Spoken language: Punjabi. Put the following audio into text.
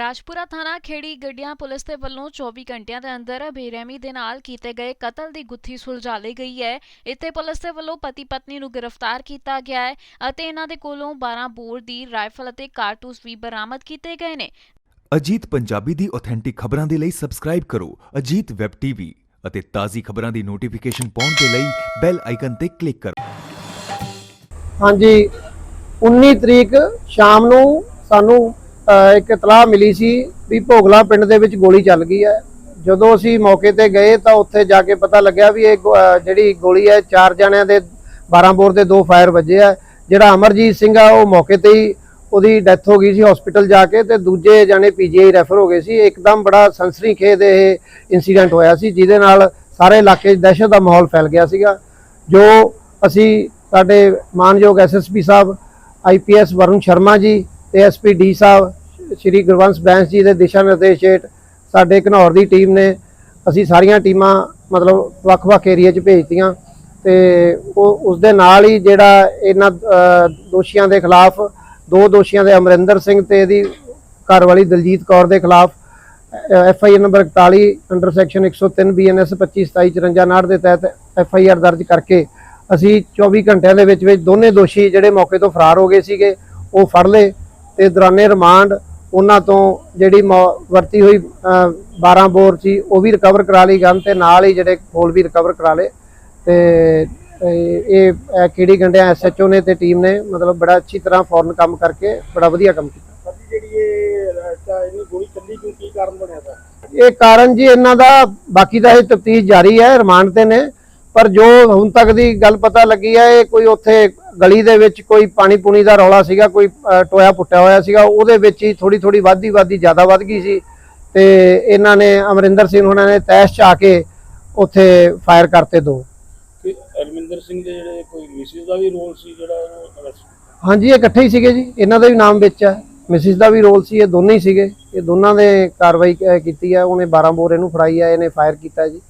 ਰਾਜਪੁਰਾ ਥਾਣਾ ਖੇੜੀ ਗੱਡੀਆਂ ਪੁਲਿਸ ਦੇ ਵੱਲੋਂ 24 ਘੰਟਿਆਂ ਦੇ ਅੰਦਰ ਬੇਰਹਿਮੀ ਦੇ ਨਾਲ ਕੀਤੇ ਗਏ ਕਤਲ ਦੀ ਗੁੱਥੀ ਸੁਲਝਾ ਲਈ ਗਈ ਹੈ। ਇੱਥੇ ਪੁਲਿਸ ਦੇ ਵੱਲੋਂ ਪਤੀ ਪਤਨੀ ਨੂੰ ਗ੍ਰਿਫਤਾਰ ਕੀਤਾ ਗਿਆ ਹੈ ਅਤੇ ਇਹਨਾਂ ਦੇ ਕੋਲੋਂ 12 ਬੋਰ ਦੀ ਰਾਈਫਲ ਅਤੇ ਕਾਰਤੂਸ ਵੀ ਬਰਾਮਦ ਕੀਤੇ ਗਏ ਨੇ। ਅਜੀਤ ਪੰਜਾਬੀ ਦੀ ਆਥੈਂਟਿਕ ਖਬਰਾਂ ਦੇ ਲਈ ਸਬਸਕ੍ਰਾਈਬ ਕਰੋ ਅਜੀਤ ਵੈਬ ਟੀਵੀ ਅਤੇ ਤਾਜ਼ੀ ਖਬਰਾਂ ਦੀ ਨੋਟੀਫਿਕੇਸ਼ਨ ਪਾਉਣ ਦੇ ਲਈ ਬੈਲ ਆਈਕਨ ਤੇ ਕਲਿੱਕ ਕਰੋ। ਹਾਂਜੀ 19 ਤਰੀਕ ਸ਼ਾਮ ਨੂੰ ਸਾਨੂੰ ਇੱਕ ਇਤਲਾਹ ਮਿਲੀ ਸੀ ਵੀ ਭੋਗਲਾ ਪਿੰਡ ਦੇ ਵਿੱਚ ਗੋਲੀ ਚੱਲ ਗਈ ਹੈ। ਜਦੋਂ ਅਸੀਂ ਮੌਕੇ ਤੇ ਗਏ ਤਾਂ ਉੱਥੇ ਜਾ ਕੇ ਪਤਾ ਲੱਗਿਆ ਵੀ ਇਹ ਗੋ- ਜਿਹੜੀ ਗੋਲੀ ਹੈ, ਚਾਰ ਜਣਿਆਂ ਦੇ 12 ਬੋਰ ਦੇ ਦੋ ਫਾਇਰ ਵੱਜੇ ਆ। ਜਿਹੜਾ ਅਮਰਜੀਤ ਸਿੰਘ ਆ, ਉਹ ਮੌਕੇ ਤੇ ਹੀ ਉਹਦੀ ਡੈਥ ਹੋ ਗਈ ਸੀ ਹਸਪੀਟਲ ਜਾ ਕੇ ਤੇ ਦੂਜੇ ਜਣੇ ਪੀਜੀਆਈ ਰੈਫਰ ਹੋ ਗਏ ਸੀ। ਇੱਕਦਮ ਬੜਾ ਸੰਸਰੀ ਸਨਸਰੀਖੇਜ਼ ਇਹ ਇਨਸੀਡੈਂਟ ਹੋਇਆ ਸੀ, ਜਿਹਦੇ ਨਾਲ ਸਾਰੇ ਇਲਾਕੇ 'ਚ ਦਹਿਸ਼ਤ ਦਾ ਮਾਹੌਲ ਫੈਲ ਗਿਆ ਸੀਗਾ। ਜੋ ਅਸੀਂ ਸਾਡੇ ਮਾਨਯੋਗ ਐਸਐਸਪੀ ਸਾਹਿਬ ਆਈਪੀਐਸ ਵਰੁਣ ਸ਼ਰਮਾ ਜੀ ਤੇ ਐਸਪੀ ਡੀ ਸਾਹਿਬ ਸ਼੍ਰੀ ਗੁਰਵੰਸ਼ ਬੈਂਸ ਜੀ ਦੇ ਦਿਸ਼ਾ ਨਿਰਦੇਸ਼ ਹੇਠ ਸਾਡੇ ਘਨੌਰ ਦੀ ਟੀਮ ਨੇ ਅਸੀਂ ਸਾਰੀਆਂ ਟੀਮਾਂ ਮਤਲਬ ਵੱਖ-ਵੱਖ ਏਰੀਆ 'ਚ ਭੇਜਤੀਆਂ ਤੇ ਉਹ ਉਸ ਦੇ ਨਾਲ ਹੀ ਜਿਹੜਾ ਇਹਨਾਂ ਦੋਸ਼ੀਆਂ ਦੇ ਖਿਲਾਫ, ਦੋ ਦੋਸ਼ੀਆਂ ਦੇ ਅਮਰਿੰਦਰ ਸਿੰਘ ਤੇ ਇਹਦੀ ਘਰ ਵਾਲੀ ਦਲਜੀਤ ਕੌਰ ਦੇ ਖਿਲਾਫ F I R number 41 under section 103 BNS 252754 ਦੇ ਤਹਿਤ ਐਫ ਆਈ ਆਰ ਦਰਜ ਕਰਕੇ ਅਸੀਂ 24 ਘੰਟਿਆਂ ਦੇ ਵਿੱਚ ਵਿੱਚ ਦੋਨੇ ਦੋਸ਼ੀ ਜਿਹੜੇ ਮੌਕੇ ਤੋਂ ਫਰਾਰ ਹੋ ਗਏ ਸੀਗੇ, ਉਹ ਫੜ ਲਏ ਤੇ ਦੌਰਾਨੇ ਰਿਮਾਂਡ ਉਹਨਾਂ ਤੋਂ ਜਿਹੜੀ ਵਰਤੀ ਹੋਈ ਅਹ, 12 ਬੋਰ ਸੀ ਉਹ ਵੀ ਰਿਕਵਰ ਕਰਾ ਲਈ ਗਨ ਤੇ ਨਾਲ ਹੀ ਜਿਹੜੇ ਖੋਲ ਵੀ ਰਿਕਵਰ ਕਰਾ ਲਏ। ਤੇ ਇਹ ਕਿਹੜੀ ਗੰਡਿਆ ਐਸਐਚਓ ਨੇ ਤੇ ਟੀਮ ਨੇ ਮਤਲਬ ਬੜਾ ਅੱਛੀ ਤਰ੍ਹਾਂ ਫੌਰਨ ਕੰਮ ਕਰਕੇ ਬੜਾ ਵਧੀਆ ਕੰਮ ਕੀਤਾ। ਜਿਹੜੀ ਇਹ ਰਸਤਾ ਇਹਨੂੰ ਗੋਲੀ ਚੱਲੀ ਕਿਉਂ? ਕੀ ਕਾਰਨ ਬਣਿਆ ਦਾ ਇਹ ਕਾਰਨ ਜੀ ਇਹਨਾਂ ਦਾ ਬਾਕੀ ਦਾ ਇਹ ਤਫਤੀਸ਼ ਜਾਰੀ ਹੈ ਰਿਮਾਂਡ ਤੇ ਨੇ। ਪਰ ਜੋ ਹੁਣ ਤੱਕ ਦੀ ਗੱਲ ਪਤਾ ਲੱਗੀ ਹੈ ਇਹ ਕੋਈ ਉੱਥੇ ਗਲੀ ਦੇ ਵਿੱਚ ਕੋਈ ਪਾਣੀ ਪੂਣੀ ਦਾ ਰੌਲਾ ਸੀਗਾ ਕੋਈ ਟੋਇਆ ਪੁੱਟਿਆ ਹੋਇਆ ਸੀਗਾ ਉਹਦੇ ਵਿੱਚ ਹੀ ਥੋੜੀ ਥੋੜੀ ਵਾਧੀ ਵਾਧੀ ਜ਼ਿਆਦਾ ਵੱਧ ਗਈ ਸੀ ਤੇ ਇਹਨਾਂ ਨੇ ਅਮਰਿੰਦਰ ਸਿੰਘ ਉਹਨਾਂ ਨੇ ਤੈਸ਼ ਚ ਆ ਕੇ ਉੱਥੇ ਫਾਇਰ ਕਰਤੇ ਦੋ। ਕਿ ਅਰਮਿੰਦਰ ਸਿੰਘ ਦੇ ਜਿਹੜੇ ਕੋਈ ਮਿਸਿਸ ਦਾ ਵੀ ਰੋਲ ਸੀ ਜਿਹੜਾ ਹਾਂਜੀ ਇਹ ਇਕੱਠੇ ਹੀ ਸੀਗੇ ਜੀ ਇਹਨਾਂ ਦਾ ਵੀ ਨਾਮ ਵਿੱਚ ਹੈ। ਮਿਸਿਸ ਦਾ ਵੀ ਰੋਲ ਸੀ ਇਹ ਦੋਨੇ ਹੀ ਸੀਗੇ। ਇਹ ਦੋਨਾਂ ਨੇ ਕਾਰਵਾਈ ਕੀਤੀ ਹੈ ਉਹਨੇ 12 ਬੋਰ ਇਹਨੂੰ ਫੜਾਈ ਹੈ ਇਹਨੇ ਫਾਇਰ ਕੀਤਾ ਜੀ।